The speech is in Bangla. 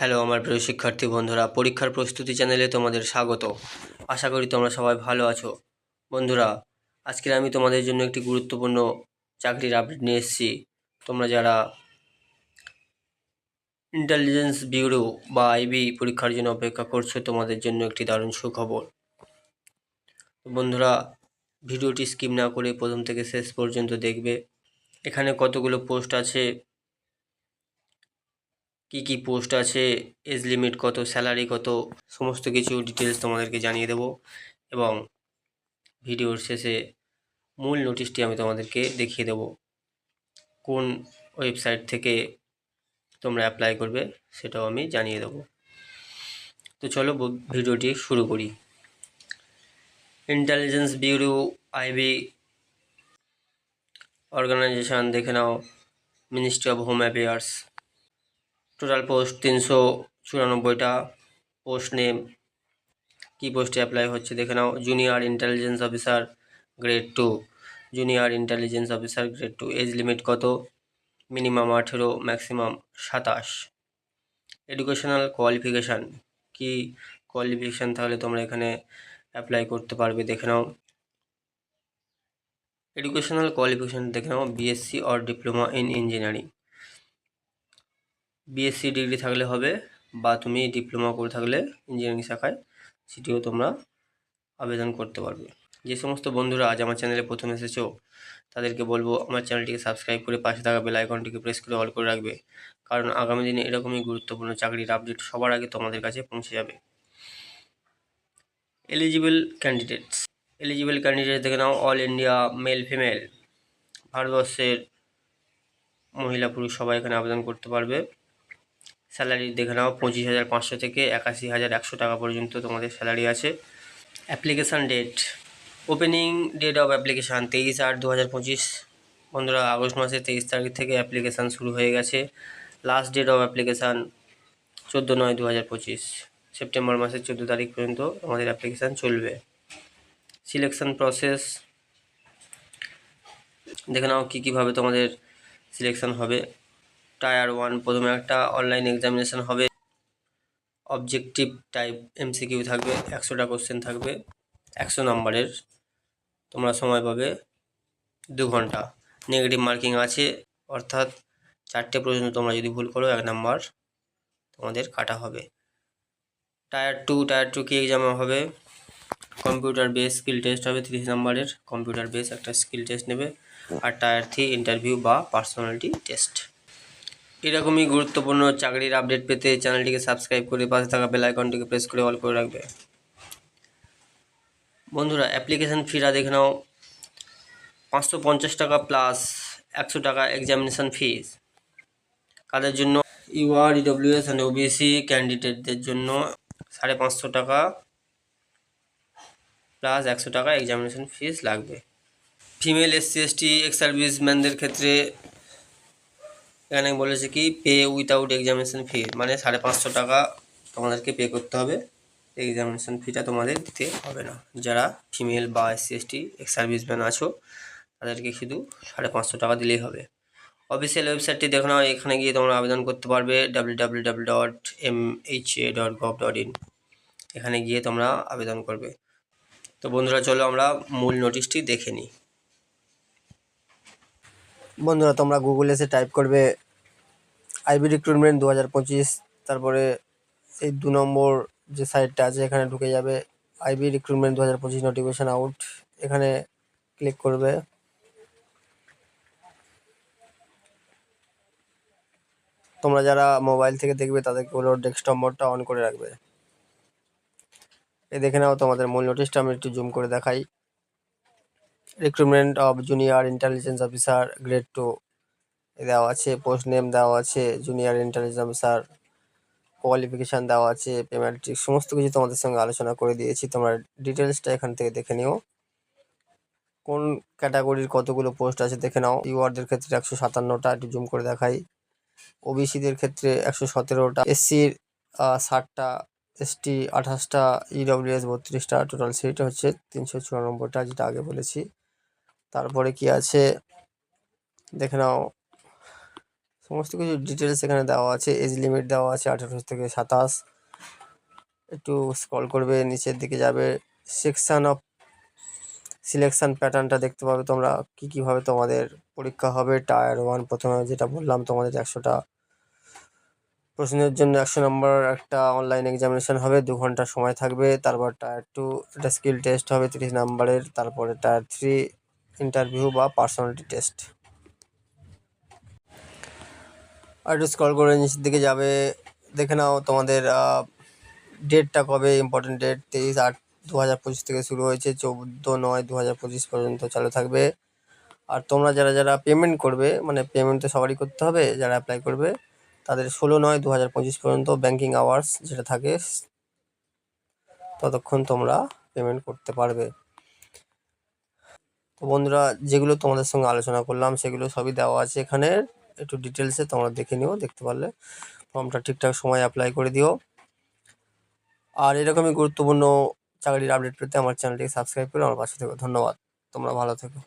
হ্যালো আমার প্রিয় শিক্ষার্থী বন্ধুরা, পরীক্ষার প্রস্তুতি চ্যানেলে তোমাদের স্বাগত। আশা করি তোমরা সবাই ভালো আছো। বন্ধুরা, আজকের আমি তোমাদের জন্য একটি গুরুত্বপূর্ণ চাকরির আপডেট নিয়ে এসেছি। তোমরা যারা ইন্টেলিজেন্স ব্যুরো বা আইবি পরীক্ষার জন্য অপেক্ষা করছ, তোমাদের জন্য একটি দারুণ সুখবর। বন্ধুরা, ভিডিওটি স্কিপ না করে প্রথম থেকে শেষ পর্যন্ত দেখবে। এখানে কতগুলো পোস্ট আছে কি কি পোস্ট আছে এজ লিমিট কত স্যালারি কত, সমস্ত কিছু ডিটেলস তোমাদেরকে জানিয়ে দেব। এবং ভিডিওর শেষে মূল নোটিশটি আমি তোমাদেরকে দেখিয়ে দেব। কোন ওয়েবসাইট থেকে তোমরা অ্যাপ্লাই করবে, সেটাও আমি জানিয়ে দেব। তো চলো ভিডিওটি শুরু করি। ইন্টেলিজেন্স ব্যুরো আইবি অর্গানাইজেশন দেখে নাও ministry of home affairs total post তিনশো চুরানব্বইটা পোস্ট নেম কী পোস্টে অ্যাপ্লাই হচ্ছে দেখে নাও। Junior intelligence officer grade two junior intelligence officer grade two age limit কত? মিনিমাম আঠেরো ম্যাক্সিমাম সাতাশ। এডুকেশনাল কোয়ালিফিকেশান কি কোয়ালিফিকেশান তাহলে তোমরা এখানে অ্যাপ্লাই করতে পারবে দেখে নাও। এডুকেশনাল কোয়ালিফিকেশান দেখে নাও। BSc or diploma in engineering BSc degree থাকলে হবে বা তুমি ডিপ্লোমা করে থাকলে ইঞ্জিনিয়ারিং শাখায়, সেটিও তোমরা আবেদন করতে পারবে। যে সমস্ত বন্ধুরা আজ আমার চ্যানেলে প্রথম এসেছ, তাদেরকে বলব আমার চ্যানেলটিকে সাবস্ক্রাইব করে পাশে থাকা বেল আইকনটিকে প্রেস করে অল করে রাখবে, কারণ আগামী দিনে এরকমই গুরুত্বপূর্ণ চাকরির আপডেট সবার আগে তোমাদের কাছে পৌঁছে যাবে। এলিজিবল ক্যান্ডিডেটস এলিজিবল ক্যান্ডিডেট দেখে নাও অল ইন্ডিয়া মেল ফিমেল ভারতবর্ষের মহিলা, পুরুষ সবাই এখানে আবেদন করতে পারবে। স্যালারি দেখে নাও, পঁচিশ হাজার পাঁচশো থেকে একাশি হাজার একশো টাকা পর্যন্ত তোমাদের স্যালারি আছে। Application date opening date of application তেইশ আট দু হাজার পঁচিশ। বন্ধুরা, আগস্ট মাসের তেইশ তারিখ থেকে অ্যাপ্লিকেশান শুরু হয়ে গেছে। লাস্ট ডেট অফ অ্যাপ্লিকেশান চোদ্দ নয় দু হাজার পঁচিশ। সেপ্টেম্বর মাসের চোদ্দ তারিখ পর্যন্ত আমাদের অ্যাপ্লিকেশান চলবে। সিলেকশান প্রসেস দেখে নাও কী কীভাবে তোমাদের সিলেকশান হবে। টায়ার ওয়ান প্রথমে একটা অনলাইন এক্সামিনেশন হবে। অবজেক্টিভ টাইপ এমসিকিউ থাকবে, একশোটা কোশ্চেন থাকবে, একশো নম্বরের। তোমরা সময় পাবে দু ঘণ্টা। নেগেটিভ মার্কিং আছে, অর্থাৎ চারটে পর্যন্ত তোমরা যদি ভুল করো, এক নাম্বার তোমাদের কাটা হবে। টায়ার টু টায়ার টু কি এক্সামে হবে? কম্পিউটার বেস স্কিল টেস্ট হবে, তিরিশ নম্বরের। কম্পিউটার বেস একটা স্কিল টেস্ট নেবে। আর টায়ার থ্রি ইন্টারভিউ বা পার্সোনালিটি টেস্ট এরকমই গুরুত্বপূর্ণ চাকরির আপডেট পেতে চ্যানেলটিকে সাবস্ক্রাইব করে পাশে থাকা বেল আইকনটিকে প্রেস করে অল করে রাখবে। বন্ধুরা অ্যাপ্লিকেশন ফিরা দেখে নাও। পাঁচশো পঞ্চাশ টাকা প্লাস একশো টাকা এক্সামিনেশান ফিস কাদের জন্য? ইউআর ইডব্লিউএস অ্যান্ড ওবিসি ক্যান্ডিডেটদের জন্য সাড়ে পাঁচশো টাকা প্লাস একশো টাকা এক্সামিনেশান ফিস লাগবে। ফিমেল এসসি এসটি এক্স সার্ভিসম্যানদের ক্ষেত্রে এখানে বলেছে কি পে উইথাউট এক্সামিনেশন ফি মানে সাড়ে পাঁচশো টাকা তোমাদেরকে পে করতে হবে। এক্সামিনেশন ফিটা তোমাদের দিতে হবে না। যারা ফিমেল বা S SC ST ex serviceman আছো, তাদেরকে শুধু সাড়ে পাঁচশো টাকা দিলেই হবে। অফিসিয়াল ওয়েবসাইটটি দেখো নাও এখানে গিয়ে তোমরা আবেদন করতে পারবে ডাব্লিউ এখানে গিয়ে তোমরা আবেদন করবে। তো বন্ধুরা, চলো আমরা মূল নোটিশটি দেখে নিই। বন্ধুরা, তোমরা গুগলে এসে টাইপ করবে আইবি রিক্রুটমেন্ট দু হাজার পঁচিশ, তারপরে এই দু নম্বর যে সাইটটা আছে, এখানে ঢুকে যাবে আইবি রিক্রুটমেন্ট দু হাজার পঁচিশ নোটিফিকেশান আউট এখানে ক্লিক করবে। তোমরা যারা মোবাইল থেকে দেখবে, তাদেরকে হলো ডেস্কটপ মোডটা অন করে রাখবে। এই দেখে নাও তোমাদের মূল নোটিশটা আমি একটু জুম করে দেখাই। Recruitment of junior intelligence officer grade two দেওয়া আছে পোস্ট নেম দেওয়া আছে জুনিয়র ইন্টেলিজেন্স অফিসার কোয়ালিফিকেশান দেওয়া আছে পেমেন্ট সমস্ত কিছু তোমাদের সঙ্গে আলোচনা করে দিয়েছি। তোমরা ডিটেলসটা এখান থেকে দেখে নিও। কোন ক্যাটাগরির কতগুলো পোস্ট আছে দেখে নাও। ইউআরদের ক্ষেত্রে একশো সাতান্নটা, একটু জুম করে দেখাই। ওবিসিদের ক্ষেত্রে একশো সতেরোটা এসসির ষাটটা এসটি আঠাশটা ইডব্লিউএস বত্রিশটা টোটাল সিট হচ্ছে তিনশো চুরানব্বইটা, যেটা আগে বলেছি। তারপরে কি আছে? দেখে নাও। সমস্ত কিছু ডিটেলস এখানে দেওয়া আছে। এজ লিমিট দেওয়া আছে আঠেরো থেকে সাতাশ। একটু স্ক্রল করবে, নিচের দিকে যাবে। সেকশন অফ সিলেকশান প্যাটার্নটা দেখতে পাবে তোমরা। কী কীভাবে তোমাদের পরীক্ষা হবে। টায়ার ওয়ান প্রথমে যেটা বললাম, তোমাদের একশোটা প্রশ্নের জন্য একশো নম্বর একটা অনলাইন এক্সামিনেশান হবে। দু ঘণ্টা সময় থাকবে। তারপর টায়ার টু এটা স্কিল টেস্ট হবে, তিরিশ নম্বরের তারপরে টায়ার থ্রি ইন্টারভিউ বা পার্সোনালিটি টেস্ট আর একটু স্ক্রল করে নিচের দিকে যাবে, দেখে নাও তোমাদের ডেটটা কবে ইম্পর্টেন্ট ডেট তেইশ আট দু হাজার পঁচিশ থেকে শুরু হয়েছে, চৌদ্দো নয় দু হাজার পঁচিশ পর্যন্ত চালু থাকবে। আর তোমরা যারা যারা পেমেন্ট করবে মানে পেমেন্ট তো সবারই করতে হবে, যারা অ্যাপ্লাই করবে, তাদের ষোলো নয় দু হাজার পঁচিশ পর্যন্ত ব্যাঙ্কিং আওয়ার্স যেটা থাকে, ততক্ষণ তোমরা পেমেন্ট করতে পারবে। তো বন্ধুরা, যেগুলো তোমাদের সঙ্গে আলোচনা করলাম, সেগুলো সবই দেওয়া আছে এখানে। একটু ডিটেলসে তোমরা দেখে নিও, দেখতে পারলে। ফর্মটা ঠিকঠাক সময় অ্যাপ্লাই করে দিও। আর এরকমই গুরুত্বপূর্ণ চাকরির আপডেট পেতে আমার চ্যানেলটিকে সাবস্ক্রাইব করে আমার পাশে থেকো। ধন্যবাদ। তোমরা ভালো থেকো।